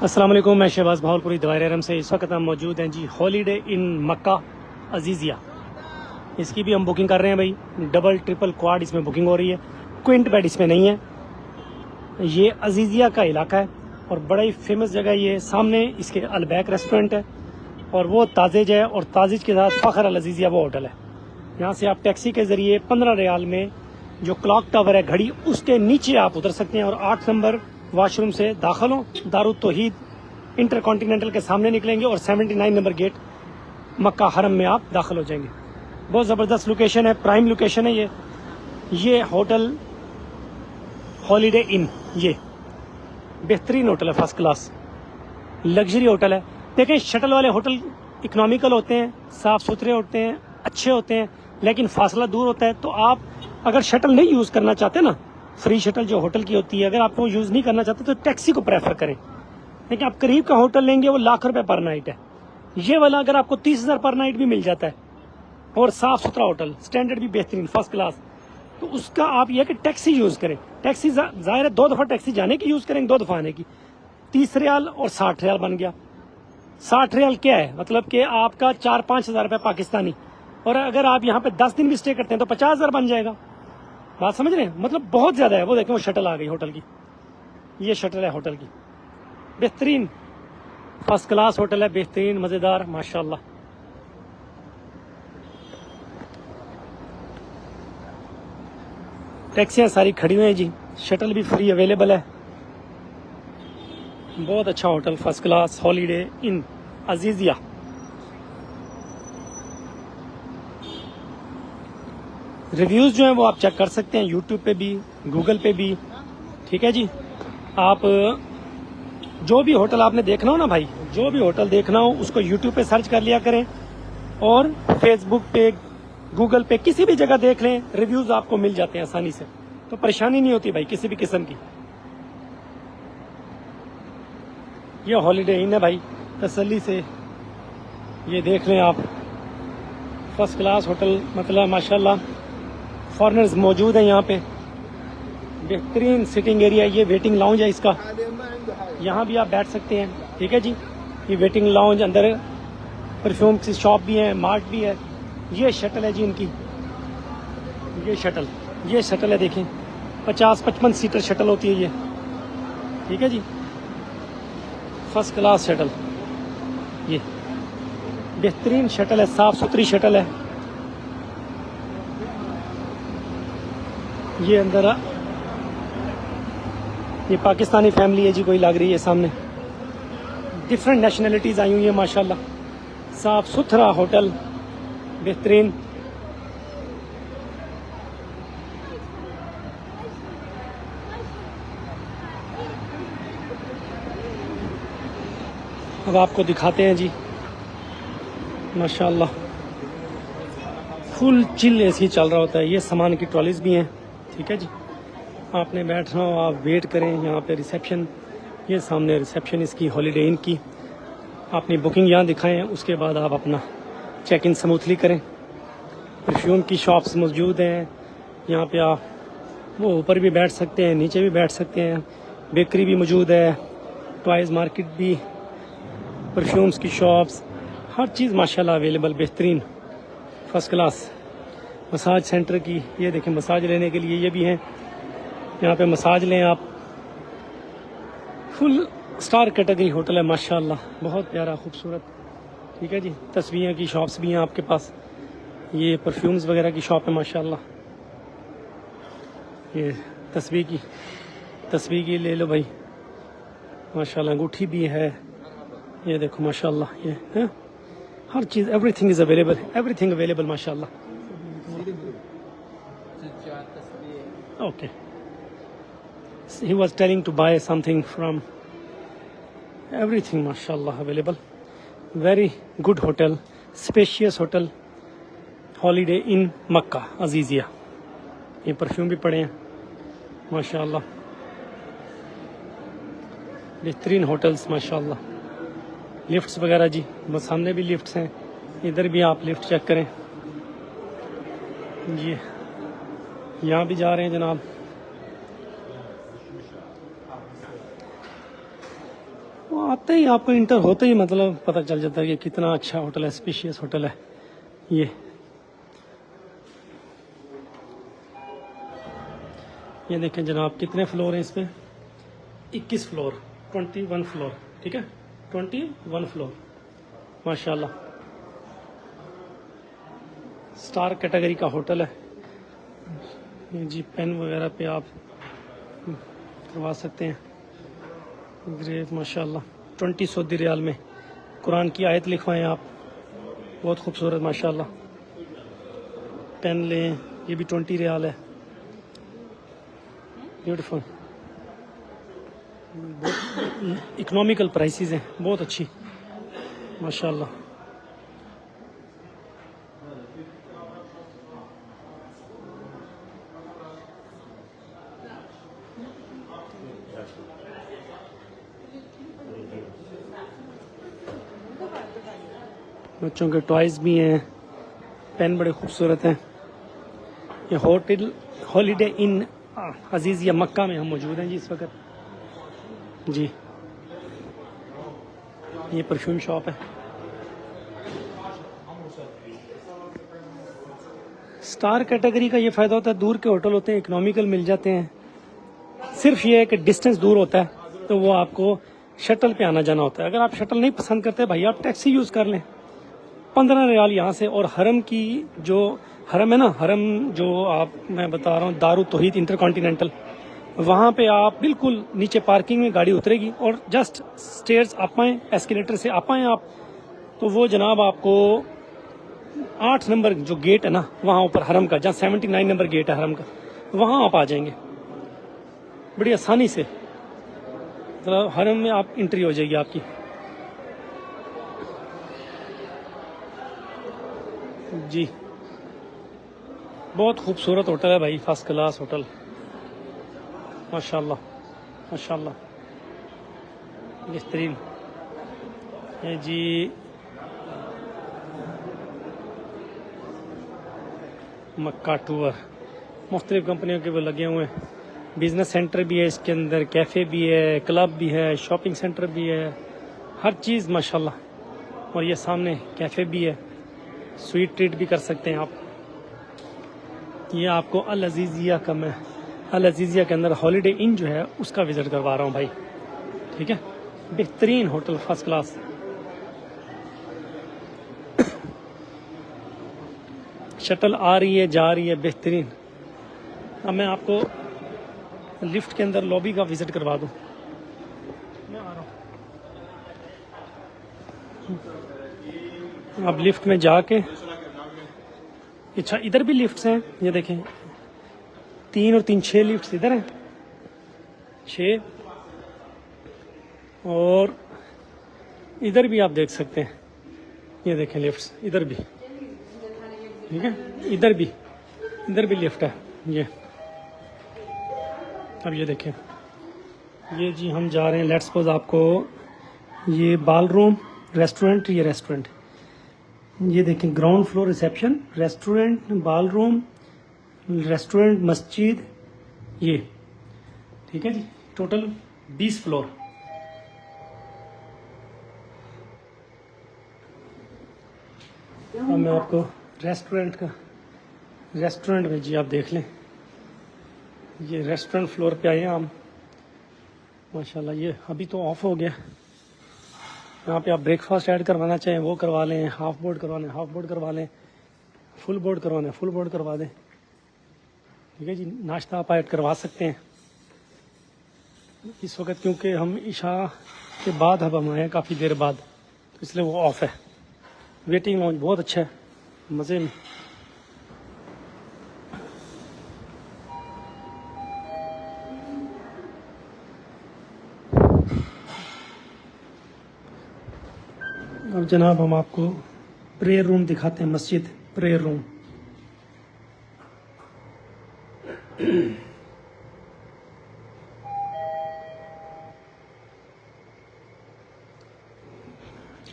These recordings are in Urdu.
السلام علیکم، میں شہباز بھاولپوری دوائر ارم سے اس وقت ہم موجود ہیں جی ہالیڈے ان مکہ عزیزیہ اس کی بھی ہم بکنگ کر رہے ہیں بھائی۔ ڈبل ٹرپل کوارڈ اس میں بکنگ ہو رہی ہے۔ کوئنٹ بیڈ اس میں نہیں ہے۔ یہ عزیزیہ کا علاقہ ہے اور بڑا ہی فیمس جگہ یہ سامنے اس کے البیک ریسٹورنٹ ہے اور وہ تازج ہے اور تازج کے ساتھ فخر العزیزیہ وہ ہوٹل ہے۔ یہاں سے آپ ٹیکسی کے ذریعے پندرہ ریال میں جو کلاک ٹاور ہے گھڑی اس کے نیچے آپ اتر سکتے ہیں اور آٹھ نمبر واش روم سے داخل ہوں۔ دارالتوحید انٹر کانٹیننٹل کے سامنے نکلیں گے اور seventy nine number gate Makkah حرم میں آپ داخل ہو جائیں گے۔ بہت زبردست لوکیشن ہے، پرائم لوکیشن ہے یہ۔ یہ ہوٹل ہالیڈے ان، یہ۔ بہترین ہوٹل ہے فرسٹ کلاس لگژری ہوٹل ہے۔ دیکھیں، شٹل والے ہوٹل اکنامیکل ہوتے ہیں، صاف ستھرے ہوتے ہیں، اچھے ہوتے ہیں، لیکن فاصلہ دور ہوتا ہے۔ تو آپ اگر شٹل نہیں یوز کرنا چاہتے نا فری شٹل جو ہوٹل کی ہوتی ہے، اگر آپ وہ یوز نہیں کرنا چاہتے تو ٹیکسی کو پریفر کریں۔ لیکن آپ قریب کا ہوٹل لیں گے، وہ لاکھ روپے پر نائٹ ہے۔ یہ والا اگر آپ کو تیس ہزار پر نائٹ بھی مل جاتا ہے، اور صاف ستھرا ہوٹل اسٹینڈرڈ بھی بہترین فرسٹ کلاس تو اس کا آپ یہ کہ ٹیکسی یوز کریں۔ ٹیکسی ظاہر ہے دو دفعہ ٹیکسی جانے کی یوز کریں گے دو دفعہ آنے کی۔ تیس ریال اور ساٹھ ریال بن گیا۔ ساٹھ ریال کیا ہے؟ مطلب کہ آپ کا چار پانچ ہزار روپے پاکستانی۔ اور اگر آپ یہاں پہ دس دن بھی اسٹے کرتے ہیں تو پچاس ہزار بن جائے گا۔ بات سمجھ رہے ہیں؟ مطلب بہت زیادہ ہے۔ وہ دیکھیں، وہ شٹل آ گئی ہوٹل کی۔ یہ شٹل ہے ہوٹل کی۔ بہترین فرسٹ کلاس ہوٹل ہے، بہترین، مزیدار ماشاء اللہ ٹیکسیاں ساری کھڑی ہوئی ہیں جی۔ شٹل بھی فری اویلیبل ہے۔ بہت اچھا hotel first class holiday inn Aziziyah reviews جو ہیں وہ آپ چیک کر سکتے ہیں یوٹیوب پہ بھی گوگل پہ بھی. ٹھیک ہے جی؟ آپ، جو بھی ہوٹل آپ نے دیکھنا ہو نا بھائی، جو بھی ہوٹل دیکھنا ہو، اس کو یوٹیوب پہ سرچ کر لیا کریں اور فیس بک پہ گوگل پہ کسی بھی جگہ دیکھ لیں ریویوز آپ کو مل جاتے ہیں آسانی سے. تو پریشانی نہیں ہوتی بھائی کسی بھی قسم کی. یہ ہالیڈے ان ہے بھائی، تسلی سے یہ دیکھ لیں آپ. فرسٹ کلاس ہوٹل مطلب ماشاء اللہ فارنرز موجود ہیں یہاں پہ۔ بہترین سٹنگ ایریا یہ ویٹنگ لاؤنج ہے اس کا۔ یہاں بھی آپ بیٹھ سکتے ہیں۔ ٹھیک ہے جی؟ یہ ویٹنگ لاؤنج اندر پرفیوم کی شاپ بھی ہے مارٹ بھی ہے۔ یہ شٹل ہے جی ان کی۔ یہ شٹل یہ شٹل ہے دیکھیں۔ پچاس پچپن سیٹر شٹل ہوتی ہے یہ۔ ٹھیک ہے جی؟ فرسٹ کلاس شٹل یہ۔ بہترین شٹل ہے، صاف ستھری شٹل ہے۔ یہ اندر یہ پاکستانی فیملی ہے جی کوئی لگ رہی ہے سامنے۔ ڈفرینٹ نیشنلٹیز آئی ہوئی ہیں ماشاء اللہ صاف ستھرا ہوٹل، بہترین۔ اب آپ کو دکھاتے ہیں جی۔ ماشاء اللہ فل چل اے سی چل رہا ہوتا ہے۔ یہ سامان کی ٹرالیز بھی ہیں۔ ٹھیک ہے جی۔ آپ نے بیٹھنا ہو آپ ویٹ کریں یہاں پہ ریسیپشن یہ سامنے ریسیپشن اس کی ہالیڈے ان کی۔ اپنی بکنگ یہاں دکھائیں اس کے بعد آپ اپنا چیک ان سموتھلی کریں۔ پرفیوم کی شاپس موجود ہیں۔ یہاں پہ آپ وہ اوپر بھی بیٹھ سکتے ہیں، نیچے بھی بیٹھ سکتے ہیں۔ بیکری بھی موجود ہے ٹوائز مارکیٹ بھی۔ پرفیومس کی شاپس ہر چیز ماشاءاللہ اویلیبل بہترین فرسٹ کلاس مساج سینٹر کی، یہ دیکھیں مساج لینے کے لیے یہ بھی ہیں۔ یہاں پہ مساج لیں آپ۔ فل سٹار کیٹیگری ہوٹل ہے ماشاء اللہ بہت پیارا، خوبصورت۔ ٹھیک ہے جی؟ تصویریں کی شاپس بھی ہیں آپ کے پاس۔ یہ پرفیومز وغیرہ کی شاپ ہے ماشاء اللہ یہ تصویر کی تصویر کی لے لو بھائی۔ ماشاء اللہ انگوٹھی بھی ہے۔ یہ دیکھو ماشاء اللہ یہ ہاں؟ ہر چیز everything is available everything available ماشاء okay he was telling to buy something from everything ماشاء اللہ available very good hotel spacious hotel holiday inn Makkah Aziziyah یہ پرفیوم بھی پڑے ہیں ماشاء اللہ بہترین ہوٹلس ماشاء اللہ لفٹس وغیرہ جی بس سامنے بھی لفٹس ہیں ادھر بھی آپ لفٹ چیک کریں جی یہاں بھی جا رہے ہیں جناب۔ وہ آتے ہی آپ کو انٹر ہوتے ہی مطلب پتہ چل جاتا ہے کہ کتنا اچھا ہوٹل ہے اسپیشیس ہوٹل ہے۔ یہ۔ یہ دیکھیں جناب کتنے فلور ہیں اس پہ اکیس فلور ٹوینٹی ون فلور ٹھیک ہے؟ ٹوینٹی ون فلور ماشاء اللہ اسٹار کیٹیگری کا ہوٹل ہے۔ جی پین وغیرہ پہ آپ کروا سکتے ہیں۔ گریٹ ماشاء اللہ ٹوینٹی سعودی ریال میں۔ قرآن کی آیت لکھوائیں آپ۔ بہت خوبصورت ماشاء اللہ پین لیں۔ یہ بھی ٹوینٹی ریال ہے۔ بیوٹیفل اکنامیکل پرائسز ہیں۔ بہت اچھی۔ ماشاء اللہ بچوں کے ٹوائز بھی ہیں۔ پین بڑے خوبصورت ہیں۔ یہ hotel Holiday Inn Aziziyah Makkah میں ہم موجود ہیں جی اس وقت۔ جی۔ یہ پرفیوم شاپ ہے۔ سٹار کیٹیگری کا یہ فائدہ ہوتا ہے، دور کے ہوٹل ہوتے ہیں اکنامیکل مل جاتے ہیں۔ صرف یہ ہے کہ ڈسٹینس دور ہوتا ہے، تو وہ آپ کو شٹل پہ آنا جانا ہوتا ہے۔ اگر آپ شٹل نہیں پسند کرتے، بھائی آپ ٹیکسی یوز کر لیں۔ پندرہ ریال یہاں سے اور حرم کی جو حرم ہے نا، حرم جو آپ میں بتا رہا ہوں، دارو توحید انٹر کانٹیننٹل وہاں پہ آپ بالکل نیچے پارکنگ میں گاڑی اترے گی اور جسٹ اسٹیئرس آپ آئیں ایسکیلیٹر سے آپ آئیں آپ، تو وہ جناب آپ کو آٹھ نمبر جو گیٹ ہے نا، وہاں اوپر حرم کا، جہاں سیونٹی نائن نمبر گیٹ ہے حرم کا، وہاں آپ آ جائیں گے۔ بڑی آسانی سے۔ مطلب حرم میں آپ انٹری ہو جائے گی آپ کی۔ جی۔ بہت خوبصورت ہوٹل ہے بھائی فرسٹ کلاس ہوٹل۔ ماشاء اللہ ماشاء اللہ بہترین جی۔ مکہ ٹور۔ مختلف کمپنیوں کے وہ لگے ہوئے ہیں۔ بزنس سینٹر بھی ہے اس کے اندر کیفے بھی ہے کلب بھی ہے شاپنگ سینٹر بھی ہے۔ ہر چیز ماشاءاللہ۔ اور یہ سامنے کیفے بھی ہے۔ سویٹ ٹریٹ بھی کر سکتے ہیں آپ۔ یہ آپ کو العزیزیہ کا میں العزیزیہ کے اندر ہالیڈے ان جو ہے، اس کا وزٹ کروا رہا ہوں بھائی۔ ٹھیک ہے؟ بہترین ہوٹل فرسٹ کلاس شٹل آ رہی ہے، جا رہی ہے، بہترین۔ اب میں آپ کو لفٹ کے اندر لابی کا وزٹ کروا دوں۔ میں آ رہا ہوں۔ اب لفٹ میں جا کے اچھا ادھر بھی لفٹس ہیں۔ یہ دیکھیں۔ تین اور تین، چھ لفٹس ادھر ہیں۔ چھ۔ اور ادھر بھی آپ دیکھ سکتے ہیں۔ یہ دیکھیں لفٹس۔ ادھر بھی۔ ٹھیک ہے؟ ادھر بھی۔ ادھر بھی لفٹ ہے۔ یہ۔ اب یہ دیکھیں۔ یہ جی ہم جا رہے ہیں۔ لیٹ سپوز آپ کو یہ بال روم ریسٹورنٹ یہ ریسٹورنٹ یہ دیکھیں ground floor reception restaurant ballroom restaurant مسجد، یہ۔ ٹھیک ہے جی؟ ٹوٹل بیس فلور اب میں آپ کو ریسٹورنٹ کا ریسٹورنٹ میں جی آپ دیکھ لیں۔ یہ ریسٹورنٹ فلور پہ آئے ہیں۔ ہم ماشاء اللہ یہ ابھی تو آف ہو گیا۔ یہاں پہ آپ بریک فاسٹ ایڈ کروانا چاہیں وہ کروا لیں ہاف بورڈ کروانا ہاف بورڈ کروا لیں فل بورڈ کروانا ہے فل بورڈ کروا دیں۔ ٹھیک ہے جی ناشتہ آپ ایڈ کروا سکتے ہیں۔ اس وقت کیونکہ ہم عشاء کے بعد اب ہم آئے ہیں کافی دیر بعد، تو اس لیے وہ آف ہے۔ ویٹنگ لانچ بہت اچھا ہے، مزے میں۔ جناب، ہم آپ کو پریئر روم دکھاتے ہیں، مسجد پریئر روم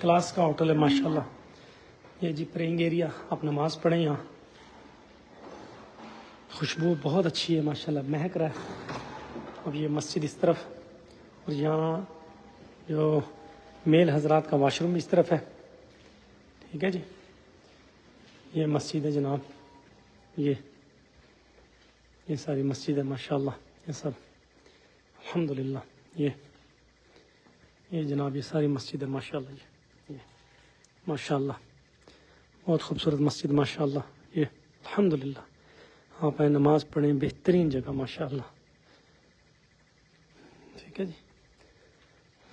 کلاس کا ہوٹل ہے، ماشاءاللہ۔ یہ جی پرینگ ایریا آپ نماز پڑھیں یہاں۔ خوشبو بہت اچھی ہے، ماشاءاللہ۔ مہک رہا ہے۔ اب یہ مسجد اس طرف، اور یہاں جو میل حضرات کا واش روم اس طرف ہے۔ ٹھیک ہے جی۔ یہ مسجد ہے جناب۔ یہ یہ ساری مسجد ہے ماشاء اللہ یہ سب۔ الحمد للہ یہ یہ جناب، یہ ساری مسجد ہے ماشاء اللہ یہ یہ۔ ماشاء اللہ بہت خوبصورت مسجد ماشاء اللہ یہ الحمد للہ آپ آئیں نماز پڑھیں، بہترین جگہ ماشاء اللہ ٹھیک ہے جی۔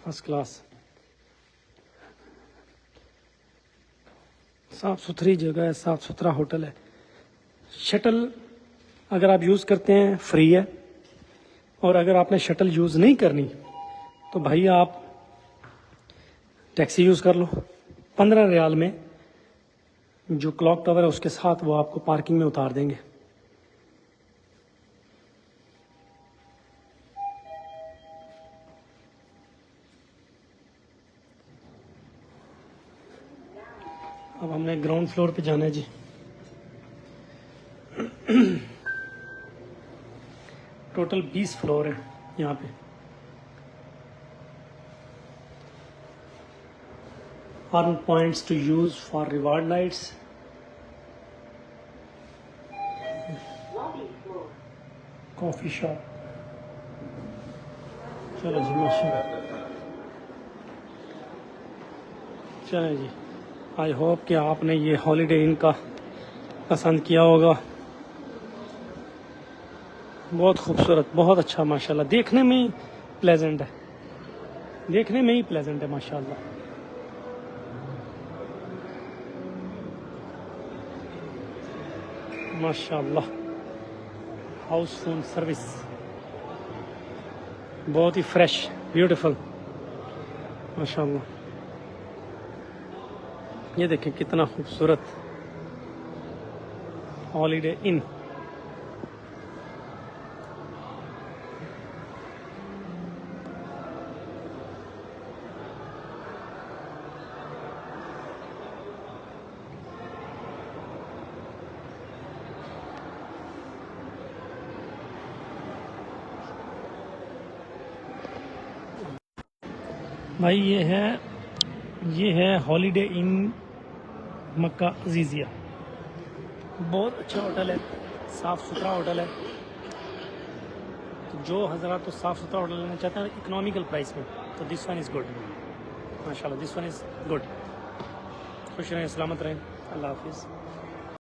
فرسٹ کلاس صاف ستھری جگہ ہے صاف ستھرا ہوٹل ہے۔ شٹل اگر آپ یوز کرتے ہیں، فری ہے۔ اور اگر آپ نے شٹل یوز نہیں کرنی، تو بھائی آپ ٹیکسی یوز کر لو۔ پندرہ ریال میں جو کلاک ٹاور ہے، اس کے ساتھ وہ آپ کو پارکنگ میں اتار دیں گے۔ گراؤنڈ فلور پہ جانا ہے جی۔ ٹوٹل بیس فلور ہیں یہاں پہ۔ Arm points to use for reward lights coffee shop چلو جی ماشاء چلیں جی۔ آئی ہوپ کہ آپ نے یہ ہالیڈے ان کا پسند کیا ہوگا۔ بہت خوبصورت، بہت اچھا ماشاءاللہ۔ دیکھنے میں ہی پلیزنٹ ہے۔ دیکھنے میں ہی پلیزنٹ ہے، ماشاءاللہ۔ ماشاء اللہ ہاؤس فون سروس۔ بہت ہی فریش بیوٹیفل ماشاء اللہ یہ دیکھیں کتنا خوبصورت ہالیڈے ان بھائی یہ ہے یہ ہے ہالیڈے ان مکہ عزیزیہ۔ بہت اچھا ہوٹل ہے، صاف ستھرا ہوٹل ہے۔ تو جو حضرات تو صاف ستھرا ہوٹل لینا چاہتے ہیں اکنامیکل پرائس میں۔ تو دس ون از گڈ ماشاء اللہ دس ون از گڈ خوش رہیں، سلامت رہیں۔ اللہ حافظ۔